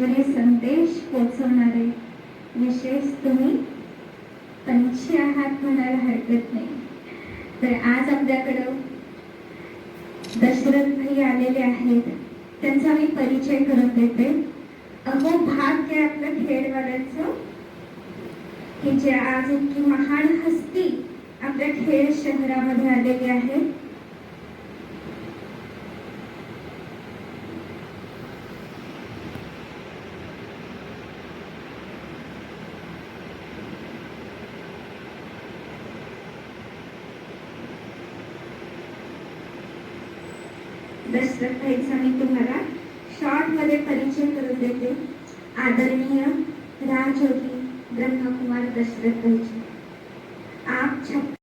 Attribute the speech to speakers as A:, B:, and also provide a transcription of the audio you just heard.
A: ईश्वरी संदेश पोचवणारे विशेष तुम्ही पंछी आहात म्हणायला हरकत नाही. तर आज आपल्याकडं दशरथ भाई आलेले आहेत. त्यांचा मी परिचय करून देते. अहो भाग्य आपलं खेडवाड्याचं की जे आज इतकी महान हस्ती आपल्या खेड शहरामध्ये आलेली आहे. दशरथ मी तुम्हाला शॉर्टमध्ये परिचय करून देते आदरणीय राजयोगी ब्रह्मकुमार दशरथ भाईजी आप